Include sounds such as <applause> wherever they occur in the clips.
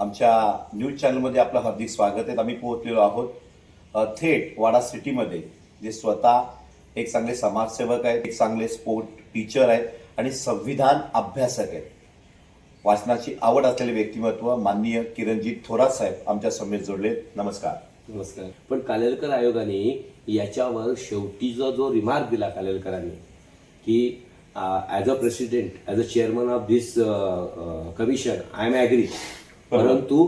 आमच्या न्यूज चॅनलमध्ये आपलं हार्दिक स्वागत आहे. आम्ही पोहोचलेलो आहोत थेट वाडा सिटीमध्ये जे स्वतः एक चांगले समाजसेवक आहेत एक चांगले स्पोर्ट टीचर आहेत आणि संविधान अभ्यासक आहेत. वाचनाची आवड असलेले व्यक्तिमत्व माननीय किरणजीत थोरात साहेब आमच्या समेत जोडले नमस्कार. नमस्कार. पण कालेलकर आयोगाने याच्यावर शेवटीचा जो रिमार्क दिला कालेलकरांनी की as a president as a chairman of this commission I am agree परंतु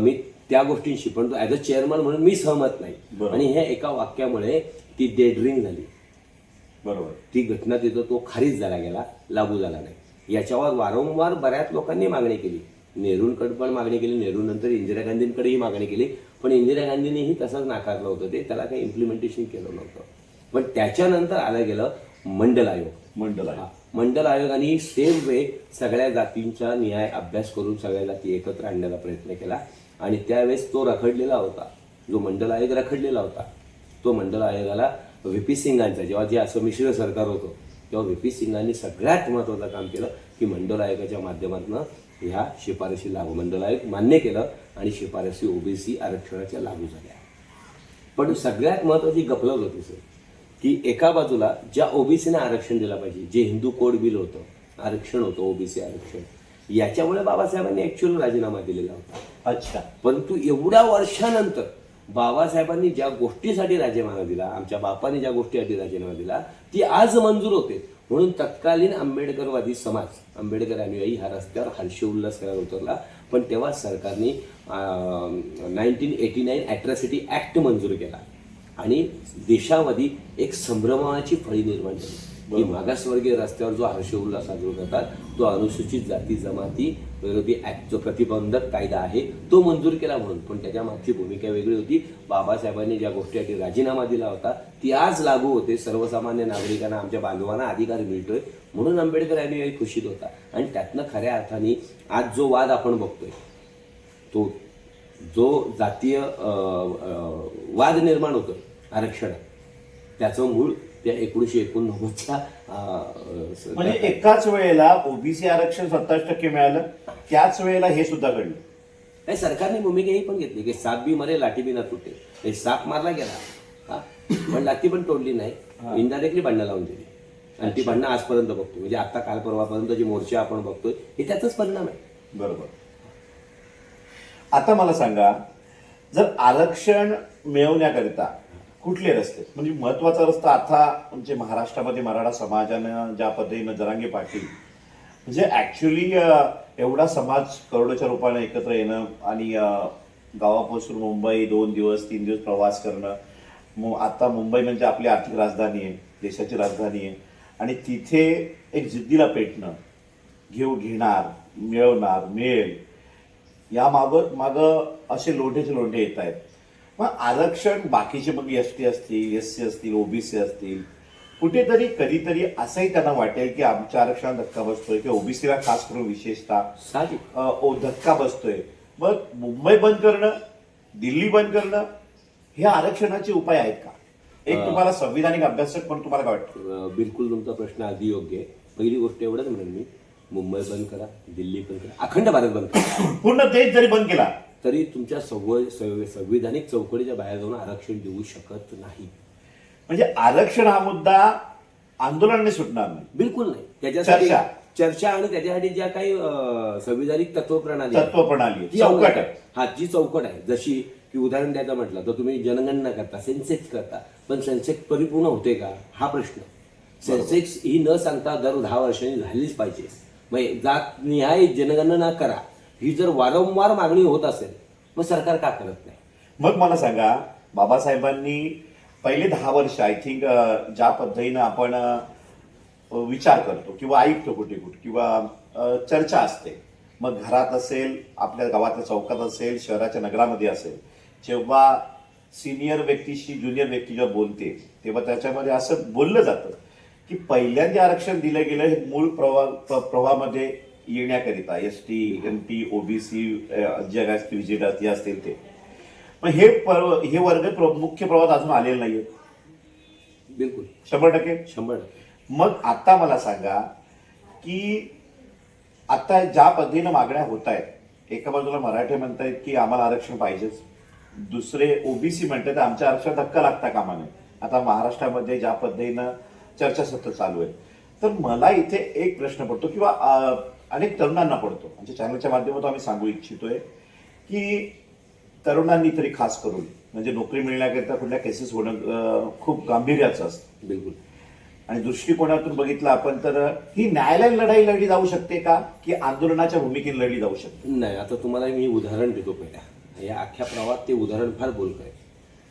मी त्या गोष्टींशी पण ॲज अ चेअरमन म्हणून मी सहमत नाही. आणि हे एका वाक्यामुळे ती डेडरिंग झाली. बरोबर. ती घटना तिथं तो खारीज झाला गेला लागू झाला नाही. याच्यावर वारंवार बऱ्याच लोकांनी मागणी केली. नेहरूंकडे पण मागणी केली नेहरूनंतर इंदिरा गांधींकडेही मागणी केली. पण इंदिरा गांधींनीही तसंच नाकारलं होतं ते त्याला काही इम्प्लिमेंटेशन केलं नव्हतं. पण त्याच्यानंतर आलं गेलं मंडल आयोग. मंडल हा. मंडल आयोगाने सेम वे सगळ्या जातींचा न्याय अभ्यास करून सगळ्या जाती एकत्र आणण्याचा प्रयत्न केला. आणि त्यावेळेस तो रखडलेला होता. जो मंडल आयोग रखडलेला होता. तो मंडल आयोगाला व्ही पी सिंगांचा जेव्हा जे असं मिश्र सरकार होतं तेव्हा व्ही पी सिंगांनी सगळ्यात महत्त्वाचं काम केलं की मंडल आयोगाच्या माध्यमातून ह्या शिफारशी लागू मंडल आयोग मान्य केलं आणि शिफारशी ओबीसी आरक्षणाच्या लागू झाल्या. पण सगळ्यात महत्त्वाची गफलत होती सर. की एका बाजूला ज्या ओबीसीने आरक्षण दिलं पाहिजे जे हिंदू कोड बिल होतं आरक्षण होतं ओबीसी आरक्षण याच्यामुळे बाबासाहेबांनी ऍक्च्युअल राजीनामा दिलेला होता. अच्छा. परंतु एवढ्या वर्षानंतर बाबासाहेबांनी ज्या गोष्टीसाठी राजीनामा दिला आमच्या बापाने ज्या गोष्टीसाठी राजीनामा दिला ती आज मंजूर होते. म्हणून तत्कालीन आंबेडकरवादी समाज आंबेडकर अनुयायी हा रस्त्यावर हर्ष उल्हास करायला उतरला. पण तेव्हा सरकारने nineteen eighty nine atrocity act मंजूर केला. आणि देशामध्ये एक संभ्रमाची फळी निर्माण झाली. की मागासवर्गीय रस्त्यावर जो हर्ष उल्हास साजरा करतात तो अनुसूचित जाती जमाती विरोधी ऍक्ट जो प्रतिबंधक कायदा आहे तो मंजूर केला म्हणून. पण त्याच्या मागची भूमिका वेगळी होती. बाबासाहेबांनी ज्या गोष्टीसाठी राजीनामा दिला होता ती आज लागू होते. सर्वसामान्य नागरिकांना आमच्या बांधवांना अधिकार मिळतोय. म्हणून आंबेडकर यांनी खुशीत होता. आणि त्यातनं खऱ्या अर्थाने आज जो वाद आपण बघतोय तो जो जातीय वाद निर्माण होतो आरक्षण त्याचं मूळ त्या एकोणीसशे एकोणनव्वदच्या म्हणजे एकाच वेळेला ओबीसी आरक्षण सत्तावीस टक्के मिळालं त्याच वेळेला हे सुद्धा घडलं. नाही सरकारने भूमिका ही पण घेतली की साप बी मरे लाठी बी ना तुटे हे साप मारला गेला हा? पण लाठी पण तोडली नाही. इनडायरेक्टली भांडणं लावून दिली. आणि ती भांडणं आजपर्यंत बघतो. म्हणजे आता काल परवापर्यंत जी मोर्चे आपण बघतोय हे त्याचाच परिणाम आहे. बरोबर. आता मला सांगा जर आरक्षण मिळवण्याकरिता कुठले रस्ते? म्हणजे महत्त्वाचा रस्ता आता म्हणजे महाराष्ट्रामध्ये मराठा समाजानं ज्या पद्धतीनं जरांगे पाटील म्हणजे ऍक्च्युली एवढा समाज करोडोच्या रूपाने एकत्र येणं आणि गावापासून मुंबई दोन दिवस तीन दिवस प्रवास करणं मु आता मुंबई म्हणजे आपली आर्थिक राजधानी आहे देशाची राजधानी आहे. आणि तिथे एक जिद्दीला पेटणं घेऊ घेणार मिळवणार मिळेल या माग मागं असे लोंढेचे लोंढे येत आहेत. मग आरक्षण बाकीचे मग एस टी असतील एस सी असतील ओबीसी असतील. कुठेतरी कधीतरी असंही त्यांना वाटेल की आमच्या आरक्षणात धक्का बसतोय किंवा ओबीसीला खास करून विशेषतः धक्का बसतोय. मग मुंबई बंद करणं दिल्ली बंद करणं हे आरक्षणाचे उपाय आहेत का? एक तुम्हाला संविधानिक अभ्यासक पण तुम्हाला काय वाटतं? बिलकुल तुमचा प्रश्न अगदी योग्य आहे. पहिली गोष्ट एवढंच म्हणेन मी. मुंबई बंद करा दिल्ली बंद करा अखंड भारत बंद करा. <coughs> पूर्ण देश जरी बंद केला तरी तुमच्या संव- संव- संविधानिक चौकटीच्या बाहेर जाऊन आरक्षण देऊ शकत नाही. म्हणजे आरक्षण हा मुद्दा आंदोलनाने सुटणार नाही. बिलकुल नाही. त्याच्यासाठी चर्चा. चर्चा आणि त्याच्यासाठी ज्या काही अं, संविधानिक तत्वप्रणाली आहे, तत्वप्रणाली जी चौकट अंमलात आहे हा जी चौकट आहे. जशी की उदाहरण द्यायचं म्हटलं तर तुम्ही जनगणना करता सेन्सेक्स करता. पण सेन्सेक्स परिपूर्ण होते का? हा प्रश्न. सेन्सेक्स ही न सांगता दर दहा वर्षांनी झालीच पाहिजे. मग जात निहाय जनगणना करा. ही जर वारंवार मागणी होत असेल मग सरकार का करत नाही? मग मला सांगा बाबासाहेबांनी पहिले दहा वर्ष आय थिंक ज्या पद्धतीनं आपण विचार करतो किंवा ऐकतो कुठे कुठे किंवा चर्चा असते. मग घरात असेल आपल्या गावातल्या चौकात असेल शहराच्या नगरामध्ये असेल जेव्हा सिनियर व्यक्तीशी ज्युनियर व्यक्ती जेव्हा बोलते तेव्हा त्याच्यामध्ये असं बोललं जातं की पहिल्यांदा आरक्षण दिलं गेलं हे मूळ प्रवाह प्र- प्रवाहामध्ये येण्याकरिता S T M T OBC जे असतील विजेता असतील ते. पण हे पर्व हे वर्ग प्र- मुख्य प्रवाहात अजून आलेले नाहीये बिलकुल. शंभर टक्के? शंभर टक्के. मग आता मला सांगा की आता ज्या पद्धतीनं मागण्या होत आहेत एका बाजूला मराठे म्हणतायत की आम्हाला आरक्षण पाहिजेच. दुसरे ओबीसी म्हणतात आमच्या आरक्षणात धक्का लागता कामा नये. आता महाराष्ट्रामध्ये ज्या पद्धतीनं चर्चासत्र चालू आहे तर मला इथे एक प्रश्न पडतो किंवा अनेक तरुणांना पडतो. आमच्या चॅनलच्या माध्यमातून आम्ही सांगू इच्छितोय की तरुणांनी तरी खास करून म्हणजे नोकरी मिळण्याकरिता कुठल्या केसेस होणं खूप गांभीर्याचं असतं. बिलकुल. आणि दृष्टिकोनातून बघितलं आपण तर ही न्यायालयीन लढाई लढली जाऊ शकते का? की आंदोलनाच्या भूमिकेने लढली जाऊ शकते? नाही आता तुम्हाला मी उदाहरण देतो पहिल्या. या अख्ख्या प्रवाहात ते उदाहरण फार बोलक आहे.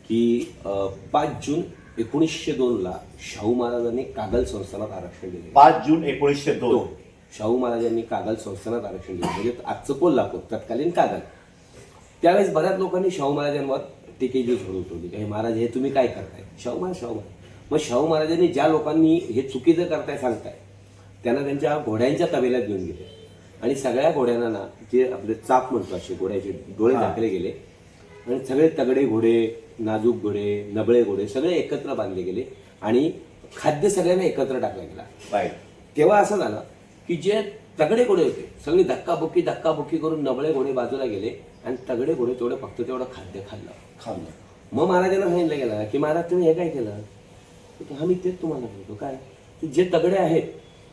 की पाच जून एकोणीसशे दोनला शाहू महाराजांनी कागल संस्थानात आरक्षण दिले. पाच जून एकोणीसशे दोन. शाहू महाराजांनी कागल संस्थानात आरक्षण दिलं. म्हणजे आजचं कोल्हापूर तत्कालीन कागल. त्यावेळेस बऱ्याच लोकांनी शाहू महाराजांवर टीकेची झोड उठवली की हे महाराज हे तुम्ही काय करताय? शाहू महाराज शाहू महाराज. मग शाहू महाराजांनी ज्या लोकांनी हे चुकीचं करताय सांगताय त्यांना त्यांच्या घोड्यांच्या तबेल्यात घेऊन गेले. आणि सगळ्या घोड्यांना ना जे आपले चाप म्हणतो असे घोड्याचे डोळे झाकले गेले. आणि सगळे तगडे घोडे नाजूक घोडे नबळे घोडे सगळे एकत्र बांधले गेले. आणि खाद्य सगळ्यांना एकत्र टाकला गेला. तेव्हा असं झालं की जे तगडे घोडे होते. सगळी धक्काबुक्की धक्काबुक्की करून नबळे घोडे बाजूला गेले आणि तगडे घोडे तेवढं फक्त तेवढं खाद्य खाल्लं. खाल्लं. मग महाराजांना सांगितलं गेलं की महाराज तुम्ही हे काय केलं? हा मी तेच तुम्हाला सांगतो काय? की जे तगडे आहेत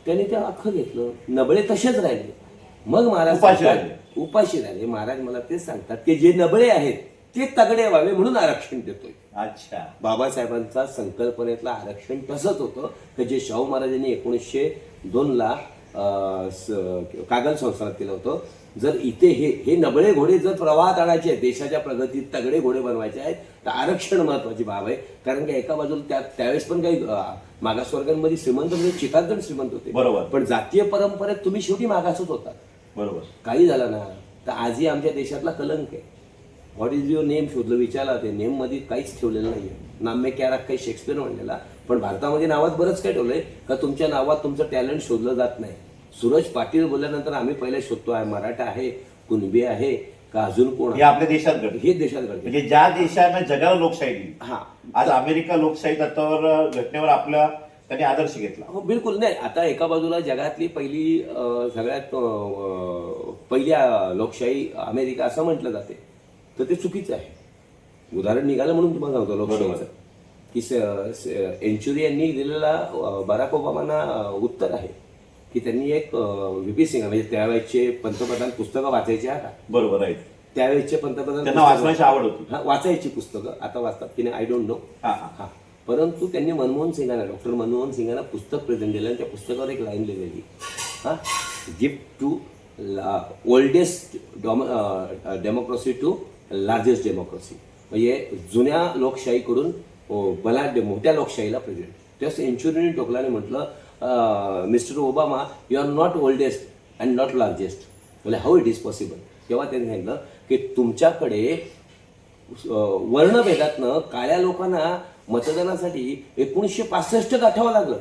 त्यांनी ते अख्खं घेतलं. नबळे तसेच राहिले. मग महाराज उपाशी राहिले. महाराज मला तेच सांगतात की जे नबळे आहेत ते तगडे व्हावे म्हणून आरक्षण देतोय. अच्छा. बाबासाहेबांचा संकल्पनेतलं आरक्षण तसंच होतं. की जे शाहू महाराजांनी एकोणीसशे दोनला अं, स- कागल संस्थानात केलं होतं. जर इथे हे हे नबळे घोडे जर प्रवाहात आणायचे आहेत देशाच्या प्रगतीत तगडे घोडे बनवायचे आहेत तर आरक्षण महत्वाची बाब आहे. कारण की एका बाजूला त्या त्यावेळेस पण काही मागासवर्गांमध्ये श्रीमंत म्हणजे चिकागण श्रीमंत होते. बरोबर. पण जातीय परंपरेत तुम्ही शेवटी मागासच होता. बरोबर. काही झालं ना तर आजही आमच्या देशातला कलंक आहे. व्हॉट इज युअर नेम शोधलं विचारला ते नेममध्ये काहीच ठेवलेलं नाहीये. नाम्य कॅराक काही शेक्सपियर म्हणलेला पण भारतामध्ये नावात बरंच काय ठेवलंय. का तुमच्या नावात तुमचं टॅलेंट शोधलं जात नाही. सूरज पाटील बोलल्यानंतर आम्ही पहिले शोधतो आहे मराठा आहे कुणबी आहे का अजून कोण हे आहे आपल्या देशात घडलं. हे देशात घडते म्हणजे ज्या देशानं जगाला लोकशाही दिली हा. आज अमेरिका लोकशाही तत्वावर घटनेवर आपला त्यांनी आदर्श घेतला. हो बिलकुल नाही. आता एका बाजूला जगातली पहिली अं, सगळ्यात अं, पहिली अं, लोकशाही अमेरिका असं म्हटलं जाते. तर ते चुकीचं आहे. उदाहरण निघालं म्हणून तुम्हाला सांगतो लोकशाहीचं. की एन्चुरी यांनी दिलेला बराक ओबामांना उत्तर आहे. की त्यांनी एक व्ही पी सिंग म्हणजे त्यावेळेचे पंतप्रधान पुस्तकं वाचायची आहे का? बरोबर राईट त्यावेळेचे पंतप्रधान त्यांना वाचण्याची आवड होती. हा वाचायची पुस्तकं. आता वाचतात की नाही आय डोंट नो हा हा. हा. परंतु त्यांनी मनमोहन सिंगांना डॉक्टर मनमोहन सिंगांना पुस्तक प्रेझेंट दिलं आणि त्या पुस्तकावर एक लाईन लिहिलेली. हा? Gift to oldest democracy to largest democracy म्हणजे जुन्या लोकशाहीकडून बलाढ्य मोठ्या लोकशाहीला प्रेझेंट त्या सेंचुरीने टोकलाने म्हटलं mister Obama you are not oldest and not largest म्हणजे हाऊ इट इज पॉसिबल तेव्हा त्यांनी सांगितलं की तुमच्याकडे वर्णभेदातनं काळ्या लोकांना मतदानासाठी एकोणीसशे पासष्ट गाठावं लागलं.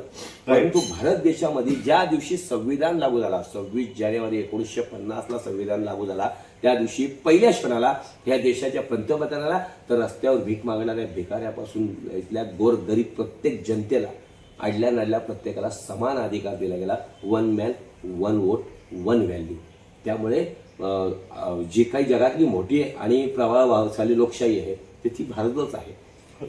परंतु भारत देशामध्ये ज्या दिवशी संविधान लागू झाला सव्वीस जानेवारी एकोणीसशे पन्नासला संविधान लागू झाला त्या दिवशी पहिल्या क्षणाला या देशाच्या पंतप्रधानाला तर रस्त्यावर भीक मागणाऱ्या भिकाऱ्यापासून इथल्या गोरगरीब प्रत्येक जनतेला आडल्या नाडल्या प्रत्येकाला समान अधिकार दिला गेला. One man one vote one value त्यामुळे जी काही जगातली मोठी आणि प्रभावशाली लोकशाही आहे ती ती भारतच आहे.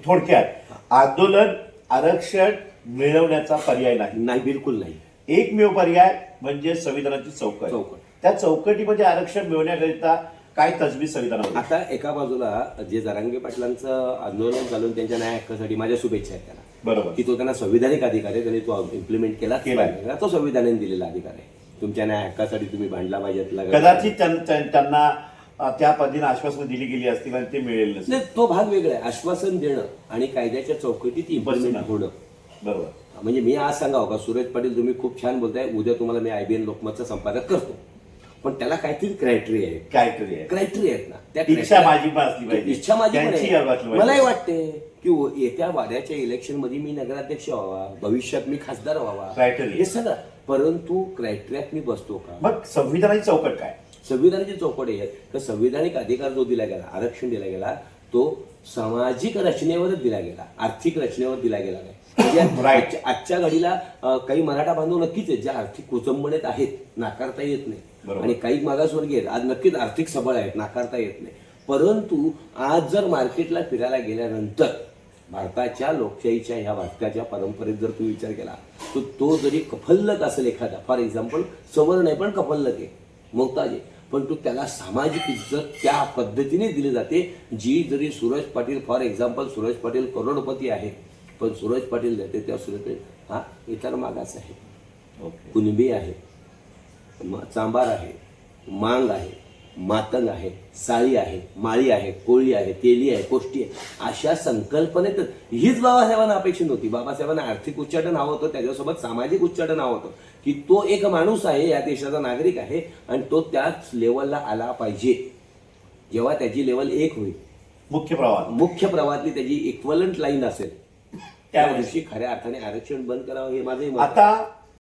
थोडक्यात आंदोलन आरक्षण मिळवण्याचा पर्याय नाही. नाही बिलकुल नाही. एकमेव पर्याय म्हणजे संविधानाची चौकट. चौकट. त्या चौकटीमध्ये आरक्षण मिळवण्याकरिता काय तजवीज संविधानावर आता एका बाजूला जे जरांगे पाटलांचं आंदोलन चालून त्यांच्या न्याय हक्कासाठी माझ्या शुभेच्छा आहेत त्याला बरोबर. की तो त्यांना संविधानिक अधिकार आहे त्यांनी तो इम्प्लिमेंट केला केला. तो संविधानाने दिलेला अधिकार आहे. तुमच्या न्याय हक्कासाठी तुम्ही भांडला पाहिजे कदाचित त्यां- त्यां- त्यांना अ, त्या पद्धतीने आश्वासन दिली गेली असतील आणि ते मिळेल नसेल. नाही तो भाग वेगळा आहे. आश्वासन देणं आणि कायद्याच्या चौकटीत इम्प्लिमेंट. होणं. बरोबर. म्हणजे मी आज सांगावं का सूरज पाटील तुम्ही खूप छान बोलताय उद्या तुम्हाला मी आयबीएन लोकमतचा संपादक करतो. पण त्याला काहीतरी क्रायटेरिया आहे काहीतरी आहे क्रायटेरिया आहेत ना. त्या इच्छा criteria- माझी पण असली पाहिजे. इच्छा माझी पण त्यांची आहे. वाटली पाहिजे. मलाही वाटते की व- येत्या वाड्याच्या इलेक्शनमध्ये मी नगराध्यक्ष व्हावा भविष्यात मी खासदार व्हावा. Criteria. हे सगळं. परंतु क्रायटेरियात मी बसतो का? मग संविधानाची चौकट काय? संविधानाची चौकट आहे. तर संविधानिक अधिकार जो दिला गेला आरक्षण दिला गेला तो सामाजिक रचनेवरच दिला गेला आर्थिक रचनेवर दिला गेला नाही. Right. आजच्या- घडीला काही मराठा बांधव नक्कीच आहेत ज्या आर्थिक कुचंबणेत आहेत नाकारता येत नाही. आणि काही मागासवर्गीय आहेत आज नक्कीच आर्थिक सबळ आहेत नाकारता येत नाही परंतु आज जर मार्केटला फिरायला गेल्यानंतर भारताच्या लोकशाहीच्या ह्या भारताच्या परंपरेत जर तुम्ही विचार केला तर तो जरी कफल्लक असेल एखादा फॉर एक्झाम्पल सवर्ण आहे पण कफल्लक आहे मोहताज आहे पण तो त्याला सामाजिक इज्जत त्या पद्धतीने दिली जाते जी जरी सूरज पाटील फॉर एक्झाम्पल सूरज पाटील करोडपती आहे पण सूरज पाटील जाते त्या सूरज पाटील हा इतर मागास आहे. ओके. कुणबी आहे चांबार आहे मांग आहे मातंग आहे साळी आहे माळी आहे कोळी आहे तेली आहे कोष्टी आहे अशा संकल्पनेत हीच बाबासाहेबांना अपेक्षित होती बाबासाहेबांना आर्थिक उच्चाटन हवं होतं त्याच्यासोबत सामाजिक उच्चाटन हवं होतं की तो एक माणूस आहे या देशाचा नागरिक आहे आणि तो त्याच लेवलला आला पाहिजे. जेव्हा त्याची लेवल एक होईल. मुख्य प्रवाह मुख्य प्रवाहातली त्याची इक्वलंट लाईन असेल. त्या खऱ्या अर्थाने आरक्षण बंद करावं हे माझं मत आहे. आता